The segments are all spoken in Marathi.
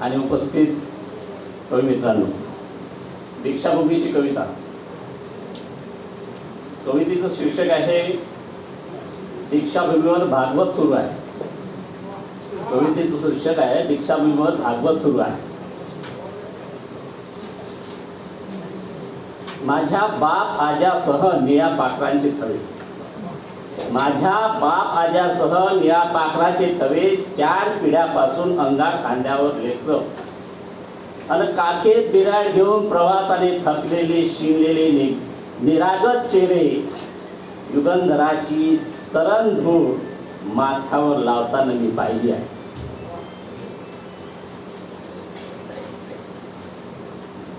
आणि उपस्थित कवी मित्रांनो दीक्षाभूमीची कविता. कवितेचं शीर्षक आहे दीक्षाभूमीवर भागवत सुरू आहे. कवितेचं शीर्षक आहे दीक्षाभूमीवर भागवत सुरू आहे. माझ्या बाप आजासह निळ्या पाखरांचे थळी. माझ्या बाप आजासह निळ्या पाखराचे तवे चार पिढ्यापासून अंगा खांद्यावर लेखलं आणि काखेत बिराड घेऊन प्रवासाने थकलेले शिवलेले नि निरागत चेहरे युगंधराची तरण धूळ माथ्यावर लावताना मी पाहिली आहे.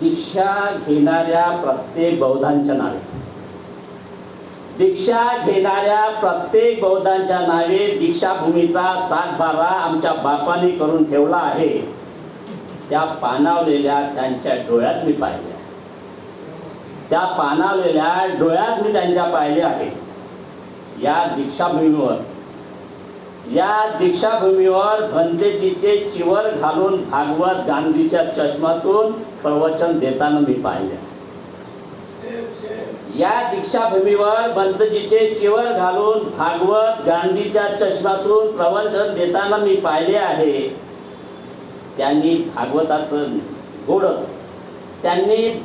दीक्षा घेणाऱ्या प्रत्येक बौद्धांच्या नावे. दीक्षा घेणाऱ्या प्रत्येक बौद्धांच्या नावे दीक्षाभूमीचा सातबारा आमच्या बापाने करून ठेवला आहे. त्या पानावलेल्या त्यांच्या डोळ्यात मी पाहिल्या त्या पानावलेल्या डोळ्यात मी त्यांच्या पाहिले आहे. या दीक्षाभूमीवर या दीक्षाभूमीवर भंतेजीचे चिवर घालून भागवत गांधीच्या चष्मातून प्रवचन देताना मी पाहिले या दीक्षाभूमीवर बंतजीचे चिवर घालून भागवत गांधीच्या चष्मातून प्रवचन देताना मी पाहिले आहे. त्यांनी भागवताचं गोडस त्यांनी